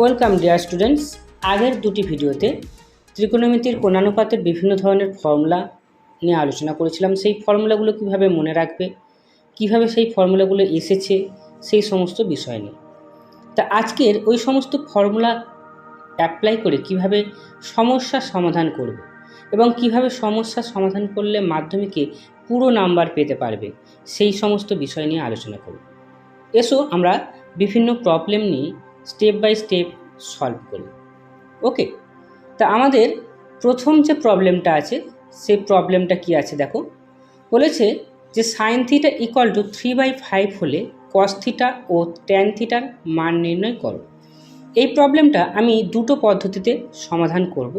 Welcome dear students আগের দুটি ভিডিওতে ত্রিকোণমিতির কোণানুপাতের বিভিন্ন ধরনের ফর্মুলা নিয়ে আলোচনা করেছিলাম। সেই ফর্মুলাগুলো কীভাবে মনে রাখবে, কীভাবে সেই ফর্মুলাগুলো এসেছে, সেই সমস্ত বিষয় নিয়ে। তা আজকের ওই সমস্ত ফর্মুলা অ্যাপ্লাই করে কীভাবে সমস্যার সমাধান করবে এবং কীভাবে সমস্যার সমাধান করলে মাধ্যমিকে পুরো নাম্বার পেতে পারবে, সেই সমস্ত বিষয় নিয়ে আলোচনা করব। এসো আমরা বিভিন্ন প্রবলেম নিয়ে স্টেপ বাই স্টেপ সলভ করি। ওকে তা আমাদের প্রথম যে প্রবলেমটা আছে, সেই প্রবলেমটা কি আছে দেখো। বলেছে যে sine theta equal to three by five হলে কস থিটা ও ট্যান থিটার মান নির্ণয় করো। এই প্রবলেমটা আমি দুটো পদ্ধতিতে সমাধান করব।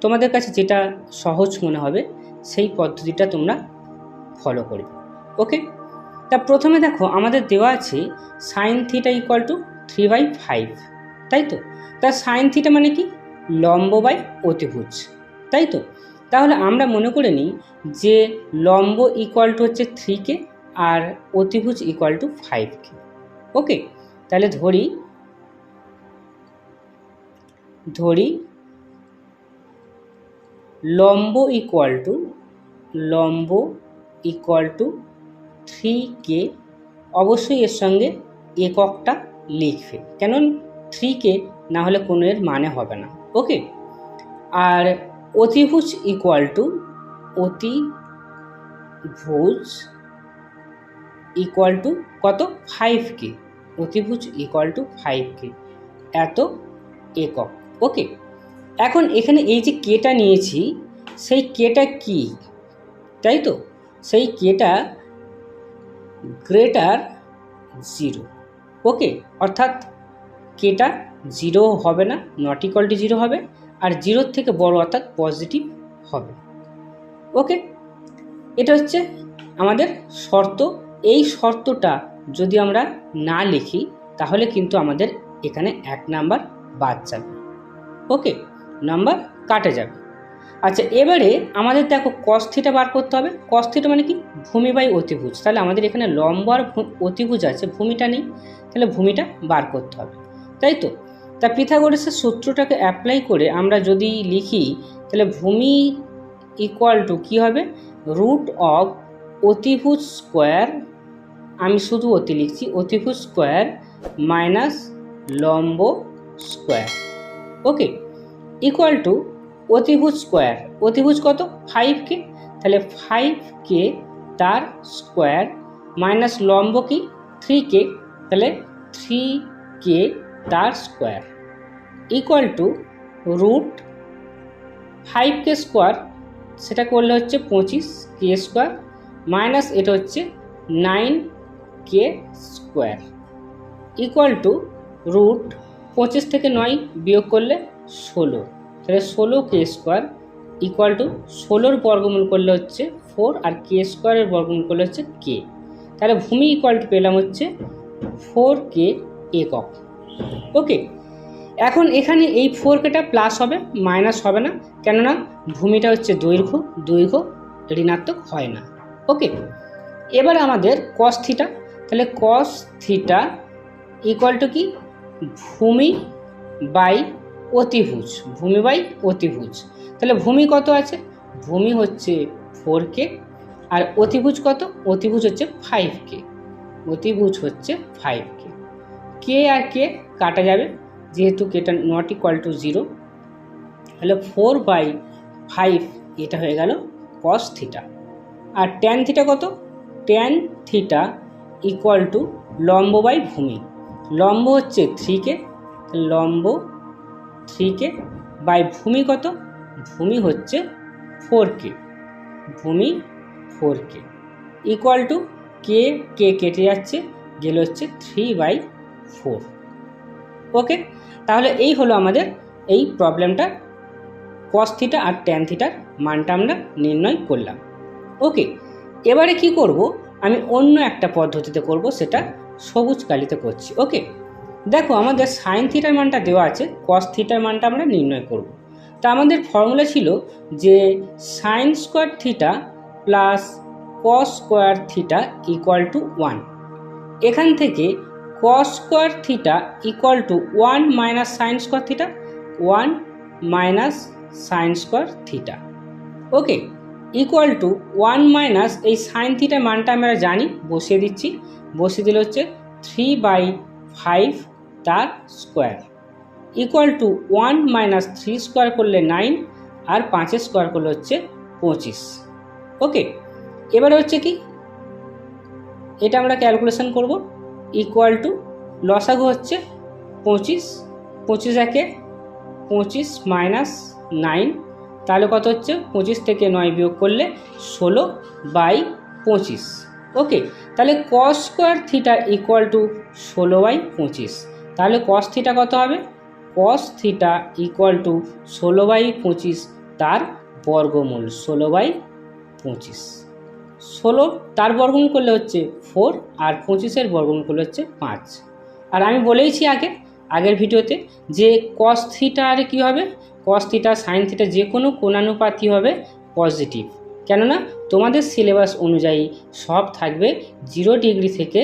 তোমাদের কাছে যেটা সহজ মনে হবে, সেই পদ্ধতিটা তোমরা ফলো করবে। ওকে তা প্রথমে দেখো, আমাদের দেওয়া আছে sine theta equal to three by five তাই তো? তা সাইন থিটা মানে কি? লম্ব বাই অতিভুজ, তাই তো? তাহলে আমরা মনে করে নিই যে লম্ব ইকুয়াল টু হচ্ছে থ্রিকে আর অতিভুজ ইকুয়াল টু ফাইভকে ওকে? তাহলে ধরি ধরি লম্ব ইকুয়াল টু লম্ব ইকুয়াল টু থ্রি কে অবশ্যই এর সঙ্গে এককটা লিখবে। কেন থ্রি কে না হলে কোনো এর মানে হবে না। ওকে আর অতিভুজ ইকুয়াল টু অতিভুজ ইকুয়াল টু কত? ফাইভ কে। অতিভুজ ইকুয়াল টু ফাইভ কে। এত একক। ওকে এখন এখানে এই যে কেটা নিয়েছি, সেই কেটা কি? তাই তো? সেই কেটা গ্রেটার জিরো ওকে অর্থাৎ কেটা জিরো হবে না নট ইকল টু জিরো হবে, আর জিরোর থেকে বড় অর্থাৎ পজিটিভ হবে। ওকে এটা হচ্ছে আমাদের শর্ত। এই শর্তটা যদি আমরা না লিখি, তাহলে কিন্তু আমাদের এখানে এক নাম্বার বাদ যাবে। ওকে নাম্বার কাটে যাবে। আচ্ছা এবারে আমাদের দেখো কস্থিটা বার করতে হবে। কস্থিটা মানে কি? ভূমি বাই অতিভুজ। তাহলে আমাদের এখানে লম্ব আর অতিভুজ আছে, ভূমিটা নেই, তাহলে ভূমিটা বার করতে হবে। তাই তো? তা পিথাগোরাসের সূত্রটাকে অ্যাপ্লাই করে আমরা যদি লিখি, তাহলে ভূমি ইকুয়াল টু কী হবে? রুট অফ অতিভুজ স্কোয়ার আমি শুধু অতি লিখছি, অতিভুজ স্কোয়ার মাইনাস লম্ব স্কোয়ার ওকে ইকুয়াল টু অতিভুজ স্কোয়ার অতিভুজ কত? ফাইভ কে তাহলে ফাইভ কে তার স্কোয়ার মাইনাস লম্ব কি? থ্রি কে তাহলে থ্রি কে তার square. Equal to root five K square সেটা করলে হচ্ছে পঁচিশ কে স্কোয়ার মাইনাস এটা হচ্ছে নাইন কে স্কোয়ার ইকুয়াল টু রুট পঁচিশ থেকে নয় বিয়োগ করলে ষোলো। তাহলে ষোলো কে স্কোয়ার ইকুয়াল টু ষোলোর বর্গমূল করলে হচ্ছে ফোর আর কে স্কোয়ারের বর্গমূল করলে হচ্ছে কে। তাহলে ভূমি ইকুয়াল টু পেলাম হচ্ছে ফোর কে একক। ওকে, এখন এখানে এই ফোর কেটা প্লাস হবে মাইনাস হবে না, কেননা ভূমিটা হচ্ছে দৈর্ঘ্য দৈর্ঘ্য ঋণাত্মক হয় না। ওকে, এবার আমাদের কস থিটা তাহলে কস থিটা ইকুয়াল টু কি? ভূমি বাই অতিভুজ, ভূমি বাই অতিভুজ। তাহলে ভূমি কত আছে? ভূমি হচ্ছে ফোর কে আর অতিভুজ কত? অতিভুজ হচ্ছে ফাইভ কে অতিভুজ হচ্ছে ফাইভ কে কে আর কে কাটা যাবে? যেহেতু কেটা নট ইকুয়াল টু জিরো তাহলে ফোর বাই ফাইভ এটা হয়ে গেল কস থিটা আর ট্যান থিটা কত? ট্যান থিটা ইকুয়াল টু লম্ব বাই ভূমি। লম্ব হচ্ছে থ্রি কে। লম্ব থ্রি কে। বাই ভূমি কত? ভূমি হচ্ছে ফোর কে। ভূমি ফোর কে। ইকুয়াল টু কে কে কেটে যাচ্ছে, গেলে হচ্ছে থ্রি বাই ফোর ওকে তাহলে এই হলো আমাদের এই প্রবলেমটা কস থিটা আর ট্যান থিটার মানটা আমরা নির্ণয় করলাম। ওকে এবারে কি করব? আমি অন্য একটা পদ্ধতিতে করব, সেটা সবুজ কালিতে করছি। ওকে দেখো, আমাদের সাইন থিটার মানটা দেওয়া আছে কস থিটার মানটা আমরা নির্ণয় করব। তা আমাদের ফর্মুলা ছিল যে sine square theta plus cos square theta equal to one এখান থেকে cos square theta equal to one minus sine square theta one minus sine square theta okay equal to one minus এই sine থিটার মানটা আমরা জানি, বসিয়ে দিচ্ছি। বসিয়ে দিলে হচ্ছে থ্রি বাই ফাইভ তার square equal to one minus three square করলে নাইন আর পাঁচের স্কোয়ার করলে হচ্ছে পঁচিশ। ওকে এবারে হচ্ছে কি? এটা আমরা ক্যালকুলেশন করব। ইকুয়াল টু লসাগু হচ্ছে পঁচিশ। পঁচিশ একে পঁচিশ মাইনাস নাইন তাহলে কত হচ্ছে? পঁচিশ থেকে নয় বিয়োগ করলে ষোলো বাই পঁচিশ। ওকে তাহলে cos square theta equal to ষোলো বাই পঁচিশ। তাহলে কস থিটা কত হবে? কস থিটা ইকুয়াল টু ষোলো বাই পঁচিশ তার বর্গমূল ষোলো বাই পঁচিশ। ষোলো তার বর্গমূল করলে হচ্ছে ফোর আর পঁচিশের বর্গমূল করলে হচ্ছে পাঁচ। আর আমি বলেইছি আগে, আগের ভিডিওতে যে কস থিটার কী হবে? কস থিটা সাইন থিটা যে কোনো কোণানুপাতি হবে পজিটিভ কেননা তোমাদের সিলেবাস অনুযায়ী সব থাকবে জিরো ডিগ্রি থেকে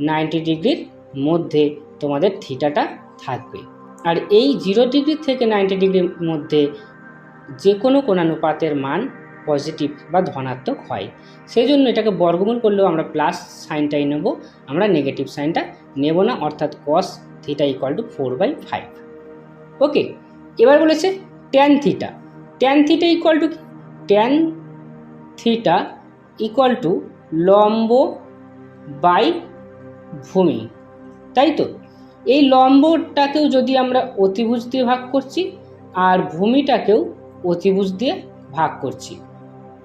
নাইনটি ডিগ্রির মধ্যে তোমাদের থিটাটা থাকবে। আর এই জিরো ডিগ্রি থেকে নাইনটি ডিগ্রির মধ্যে যে কোনো কোণানুপাতের মান পজিটিভ বা ধনাত্মক হয়। সেই জন্য এটাকে বর্গমূল করলেও আমরা প্লাস সাইনটাই নেব, আমরা নেগেটিভ সাইনটা নেব না, অর্থাৎ cos theta equal to four by five okay এবার বলেছে tan theta tan theta equal to tan theta equal to লম্ব বাই ভূমি। তাই তো? এই লম্বটাকেও যদি আমরা অতিভুজ দিয়ে ভাগ করছি, আর ভূমিটাকেও অতিভুজ দিয়ে ভাগ করছি।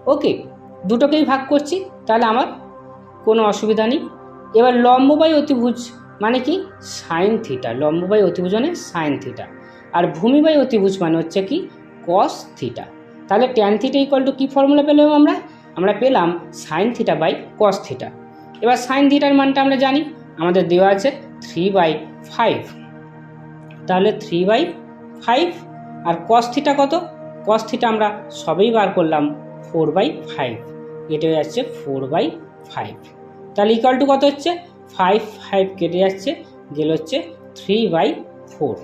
ওকে, দুটোকেই ভাগ করছি, তাহলে আমার কোনো অসুবিধা নেই। এবার লম্ব বাই অতিভুজ মানে কি? Sine theta. লম্ব বাই অতিভুজ মানে সাইন থিটা। আর ভূমি বাই অতিভুজ মানে হচ্ছে কি? Cos theta. তাহলে ট্যান থিটা ইকুয়াল টু কী ফর্মুলা পেলাম আমরা? আমরা পেলাম sine theta by cos theta. এবার সাইন থিটার মানটা আমরা জানি, আমাদের দেওয়া আছে থ্রি বাই ফাইভ তাহলে থ্রি বাই ফাইভ আর কস থিটা কত? কস থিটা আমরা সবেই বার করলাম ফোর বাই ফাইভ এটা যাচ্ছে ফোর বাই ফাইভ তাহলে ইকুয়াল টু কত হচ্ছে? ফাইভ ফাইভ কেটে যাচ্ছে, গেল হচ্ছে থ্রি বাই ফোর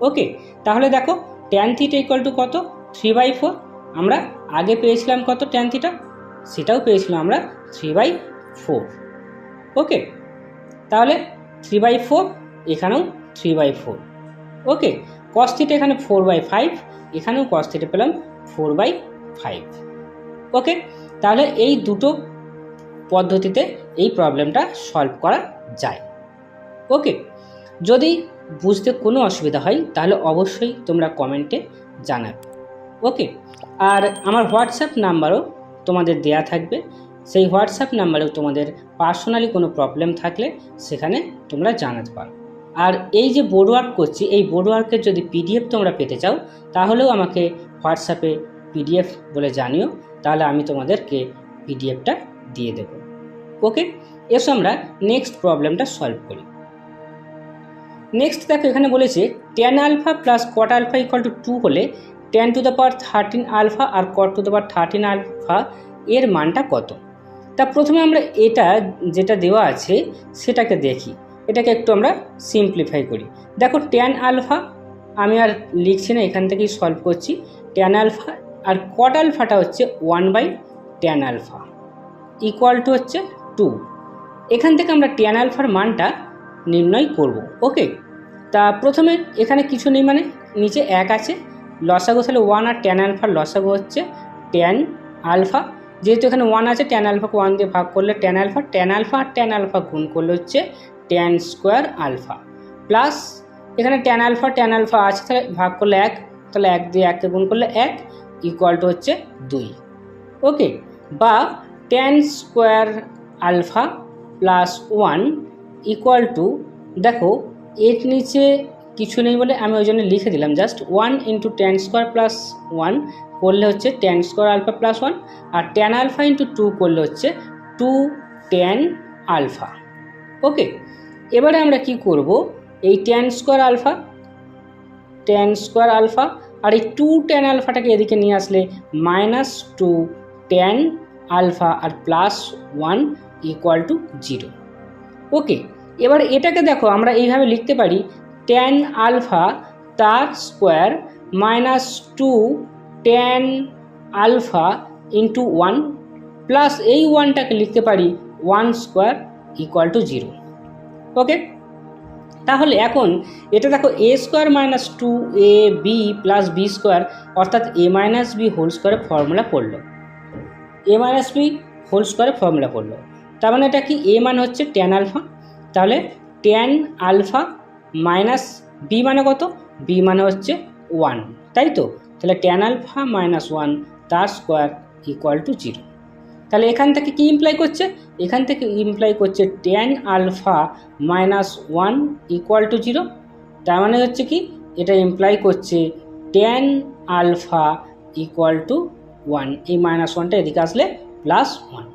ওকে তাহলে দেখো ট্যান থিটা ইকুয়াল টু কত? থ্রি বাই ফোর আমরা আগে পেয়েছিলাম কত ট্যান থিটা সেটাও পেয়েছিলাম আমরা থ্রি বাই ফোর ওকে তাহলে থ্রি বাই ফোর এখানেও three by four okay cos theta এখানে ফোর বাই ফাইভ এখানেও কস থিটা পেলাম ফোর বাই ফাইভ ওকে তাহলে এই দুটো পদ্ধতিতে এই প্রবলেমটা সলভ করা যায়। ওকে যদি বুঝতে কোনো অসুবিধা হয়, তাহলে অবশ্যই তোমরা কমেন্টে জানাবে। ওকে আর আমার হোয়াটসঅ্যাপ নাম্বারও তোমাদের দেয়া থাকবে। সেই হোয়াটসঅ্যাপ নাম্বারেও তোমাদের পার্সোনালি কোনো প্রবলেম থাকলে সেখানে তোমরা জানাতে পারো। আর এই যে বোর্ড ওয়ার্ক করছি, এই বোর্ড ওয়ার্কের যদি পিডিএফ তোমরা পেতে চাও, তাহলেও আমাকে হোয়াটসঅ্যাপে পিডিএফ বলে জানিও, তাহলে আমি তোমাদেরকে পিডিএফটা দিয়ে দেব। ওকে, এসো আমরা নেক্সট প্রবলেমটা সলভ করি। নেক্সট দেখো এখানে বলেছে tan alpha plus cot alpha equal to two হলে tan to the power thirteen alpha R cot to the power thirteen alpha এর মানটা কত? তা প্রথমে আমরা এটা যেটা দেওয়া আছে সেটাকে দেখি। এটাকে একটু আমরা সিম্পলিফাই করি। দেখো ট্যান আলফা আমি আর লিখছি না, এখান থেকেই সলভ করছি। ট্যান আলফা আর কট আলফাটা হচ্ছে one by tan alpha equal to হচ্ছে টু এখান থেকে আমরা ট্যান আলফার মানটা নির্ণয় করব ওকে তা প্রথমে এখানে কিছু নেই মানে নিচে এক আছে। লসাগো তাহলে ওয়ান আর ট্যান আলফার লসাগো হচ্ছে ট্যান আলফা যেহেতু এখানে ওয়ান আছে ট্যান আলফাকে ওয়ান দিয়ে ভাগ করলে ট্যান আলফা ট্যান আলফা আর ট্যান আলফা গুণ করলে হচ্ছে ট্যান স্কোয়ার আলফা প্লাস এখানে ট্যান আলফা ট্যান আলফা আছে, তাহলে ভাগ করলে এক, তাহলে এক দিয়ে এককে গুণ করলে এক ইকুয়াল টু হচ্ছে দুই। ওকে বা tan square alpha plus one equal to দেখো, এর নিচে কিছু নেই বলে আমি ওই জন্য লিখে দিলাম just one into tan square plus one করলে হচ্ছে tan square alpha plus one আর টেন আলফা ইন্টু টু করলে হচ্ছে টু টেন আলফা ওকে এবারে আমরা কি করব? এই tan square alpha tan square alpha আর এই টু টেন আলফাটাকে এদিকে নিয়ে আসলে minus two tan alpha R plus one equal to zero okay এবার এটাকে দেখো, আমরা এইভাবে লিখতে পারি ট্যান আলফা তার square minus two tan alpha into one plus এই ওয়ানটাকে লিখতে পারি one square equal to zero okay তাহলে এখন এটা দেখো A square minus two A B plus B square অর্থাৎ এ মাইনাস বি হোল স্কোয়ারের ফর্মুলা পড়ল। এ মাইনাস বি হোল স্কোয়ারের ফর্মুলা পড়ল। তার মানে এটা কি? এ মানে হচ্ছে ট্যান আলফা তাহলে ট্যান আলফা মাইনাস বি মানে কত? বি মানে হচ্ছে ওয়ান তাই তো? তাহলে ট্যান আলফা মাইনাস ওয়ান তার স্কোয়ার ইকুয়াল টু জিরো তাহলে এখান থেকে কি ইমপ্লাই করছে? এখান থেকে ইমপ্লাই করছে tan alpha minus one equal to zero তার মানে হচ্ছে কি? এটা ইমপ্লাই করছে tan alpha equal to one এই মাইনাস ওয়ানটা এদিকে আসলে প্লাস ওয়ান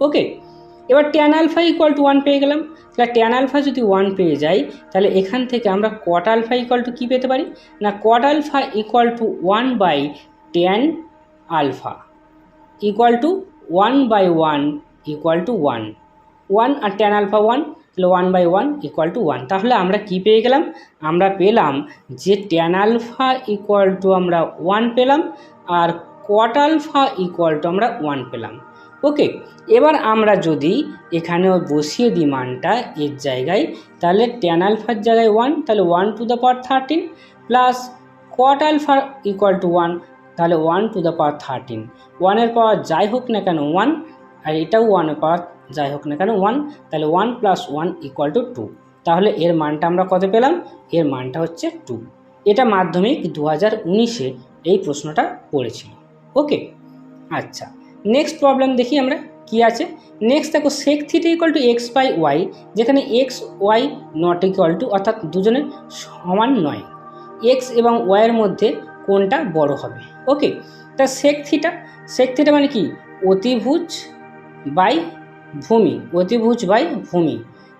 ওকে এবার tan alpha equal to one পেয়ে গেলাম। তাহলে ট্যান আলফা যদি ওয়ান পেয়ে যাই, তাহলে এখান থেকে আমরা কট আলফা ইকুয়াল টু কী পেতে পারি? না cot alpha equal to one by tan alpha equal to one by one equal to one one R tan alpha one তাহলে one by one equal to one তাহলে আমরা কি পেয়ে গেলাম? আমরা পেলাম যে ট্যান আলফা ইকুয়াল টু আমরা ওয়ান পেলাম, আর কট আলফা ইকুয়াল টু আমরা ওয়ান পেলাম। ওকে, এবার আমরা যদি এখানেও বসিয়ে দিই মানটা এর জায়গায়, তাহলে ট্যান আলফার জায়গায় ওয়ান তাহলে one to the power thirteen plus cot alpha equal to one তাহলে one to the power thirteen ওয়ানের পাওয়ার যাই হোক না কেন ওয়ান আর এটাও ওয়ানের পাওয়ার যাই হোক না কেন ওয়ান তাহলে one plus one equal to two তাহলে এর মানটা আমরা কত পেলাম? এর মানটা হচ্ছে টু এটা মাধ্যমিক দু হাজার উনিশে এই প্রশ্নটা পড়েছিল। ওকে আচ্ছা। নেক্সট প্রবলেম দেখি আমরা, কি আছে? নেক্সট দেখো sec theta equal to X by Y যেখানে X Y not equal to অর্থাৎ দুজনের সমান নয়। এক্স এবং ওয়াইয়ের মধ্যে কোনটা বড় হবে? ওকে তা সেক থিটা সেক থিটা মানে কি? অতিভুজ বাই ভূমি, অতিভুজ বাই ভূমি।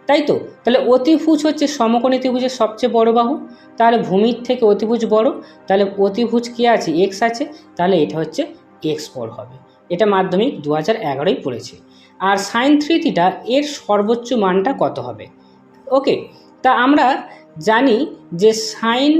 তাই তো? তাহলে অতিভুজ হচ্ছে সমকোণ ত্রিভুজের সবচেয়ে বড় বাহু তাহলে ভূমির থেকে অতিভুজ বড়, তাহলে অতিভুজ কী আছে? এক্স আছে, তাহলে এটা হচ্ছে এক্স বড় হবে। এটা মাধ্যমিক দু হাজার এগারোই পড়েছে। আর সাইন থ্রি থিটা এর সর্বোচ্চ মানটা কত হবে? ওকে তা আমরা জানি যে সাইন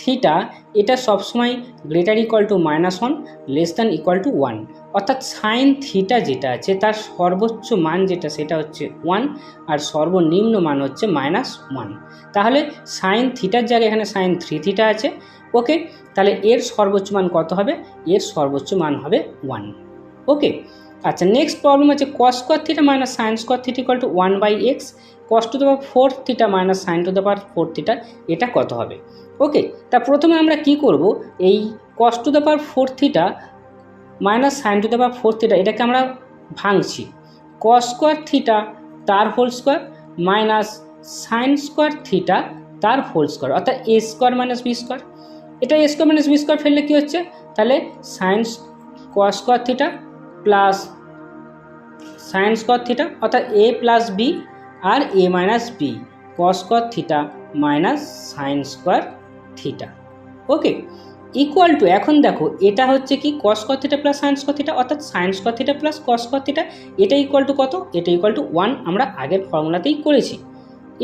থিটা এটা সবসময় greater equal to minus one less than equal to one অর্থাৎ সাইন থিটা যেটা আছে, তার সর্বোচ্চ মান যেটা, সেটা হচ্ছে ওয়ান আর সর্বনিম্ন মান হচ্ছে মাইনাস ওয়ান তাহলে সাইন থিটার জায়গায় এখানে সাইন থ্রি থিটা আছে। ওকে তাহলে এর সর্বোচ্চ মান কত হবে? এর সর্বোচ্চ মান হবে ওয়ান ওকে আচ্ছা নেক্সট প্রবলেম হচ্ছে cos square theta minus sine square theta equal to one by X cos to the power four theta minus sine to the power four theta এটা কত হবে? ওকে তা প্রথমে আমরা কি করব? এই cos to the power four theta minus sine to the power four theta এটাকে আমরা ভাঙছি। কস স্কোয়ার থিটা তার whole square minus sine square theta তার হোল স্কোয়ার অর্থাৎ A square minus B square এটা A square minus B square ফেললে কী হচ্ছে? তাহলে sine cos square theta plus sine square theta, অর্থাৎ এ plus B R A minus B cos square theta minus sine square theta. Okay equal to এখন দেখো, এটা হচ্ছে কি cos square theta plus sine square theta, অর্থাৎ sine square theta plus cos square theta, এটা equal to কত? এটা equal to one আমরা আগের ফর্মুলাতেই করেছি।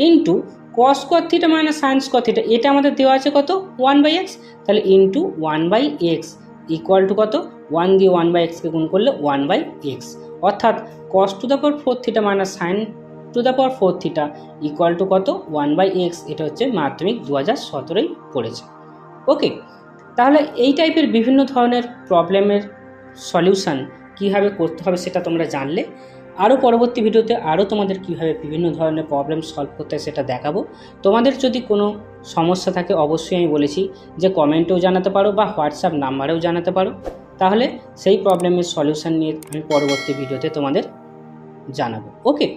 Into cos square theta minus sine square theta, এটা আমাদের দেওয়া আছে কত? ওয়ান বাই এক্স তাহলে into one by X equal to কত? ওয়ান দিয়ে ওয়ান বাই এক্সকে গুণ করলে ওয়ান বাই এক্স অর্থাৎ cos to the power four theta minus sine to the power four theta equal to কত? ওয়ান বাই এক্স এটা হচ্ছে মাধ্যমিক দু হাজার সতেরোই পড়েছে। ওকে তাহলে এই টাইপের বিভিন্ন ধরনের প্রবলেমের সলিউশান কীভাবে করতে হবে সেটা তোমরা জানলে। আরও পরবর্তী ভিডিওতে আরও তোমাদের কীভাবে বিভিন্ন ধরনের প্রবলেম সলভ করতে হয় সেটা দেখাবো। তোমাদের যদি কোনো সমস্যা থাকে অবশ্যই আমি বলেছি যে কমেন্টেও জানাতে পারো বা হোয়াটসঅ্যাপ নাম্বারেও জানাতে পারো। তাহলে সেই প্রবলেমের সলিউশান নিয়ে আমি পরবর্তী ভিডিওতে তোমাদের জানাব। Okay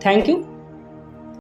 thank you